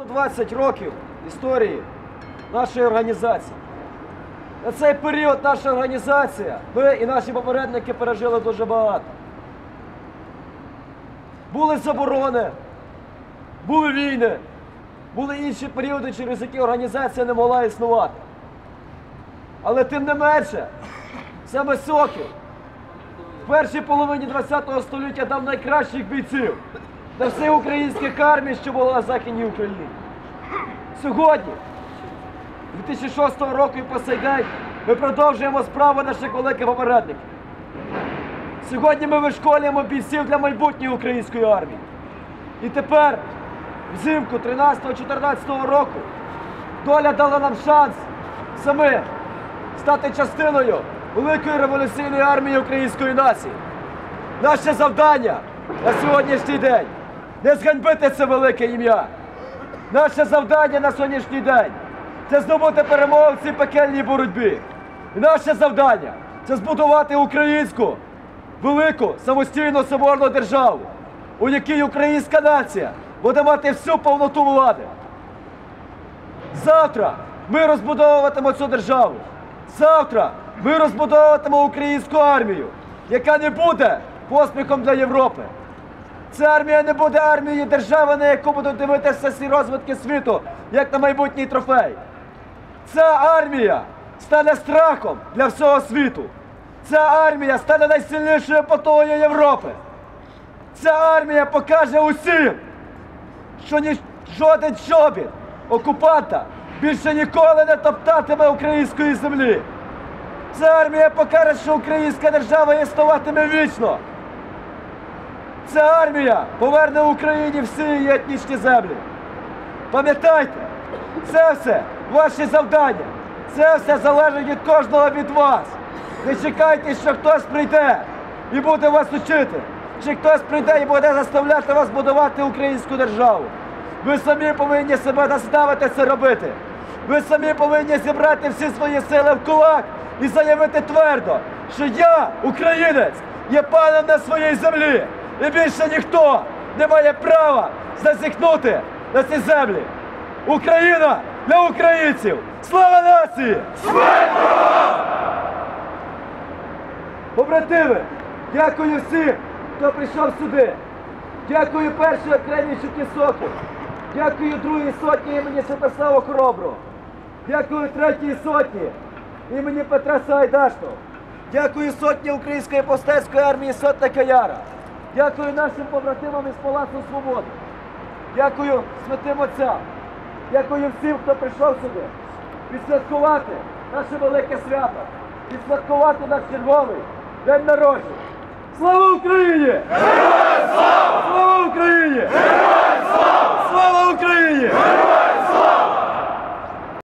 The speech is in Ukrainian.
120 років історії нашої організації. На цей період наша організація, ми і наші попередники пережили дуже багато. Були заборони, були війни, були інші періоди, через які організація не могла існувати. Але тим не менше, саме Сокіл в першій половині ХХ століття дав найкращих бійців для всіх українських армій, що була на Західній Україні. Сьогодні, 2006 року і по сей день, ми продовжуємо справу наших великих попередників. Сьогодні ми вишколюємо бійців для майбутньої української армії. І тепер, взимку 13-14 року, доля дала нам шанс самим стати частиною великої революційної армії української нації. Наше завдання на сьогоднішній день не зганьбити це велике ім'я. Наше завдання на сьогоднішній день це здобути перемогу в цій пекельній боротьбі. І наше завдання це збудувати українську велику самостійну соборну державу, у якій українська нація буде мати всю повноту влади. Завтра ми розбудовуватимемо цю державу. Завтра ми розбудовуватимемо українську армію, яка не буде поспіхом для Європи. Ця армія не буде армією держави, на яку будуть дивитися всі розвитки світу, як на майбутній трофей. Ця армія стане страхом для всього світу. Ця армія стане найсильнішою потогою Європи. Ця армія покаже усім, що жоден чобіт окупанта більше ніколи не топтатиме української землі. Ця армія покаже, що українська держава існуватиме вічно. Ця армія поверне Україні всі її етнічні землі. Пам'ятайте, це все ваші завдання. Це все залежить від кожного від вас. Не чекайте, що хтось прийде і буде вас учити. Чи хтось прийде і буде заставляти вас будувати українську державу. Ви самі повинні себе наставити це робити. Ви самі повинні зібрати всі свої сили в кулак і заявити твердо, що я, українець, є паном на своїй землі. І більше ніхто не має права зазіхнути на ці землі. Україна для українців! Слава нації! Побратими, дякую всім, хто прийшов сюди. Дякую першій окремій Чуки Сокіл. Дякую другій сотні імені Святослава Хороброго. Дякую третій сотні імені Петра Сагайдачного. Дякую сотні Української повстанської армії Сотника Яра. Дякую нашим побратимам із Палацу Свободи. Дякую святим отцям. Дякую всім, хто прийшов сюди. Відсвяткувати наше велике свято. Відсвяткувати наш черговий день народження. Слава Україні! Героям слава!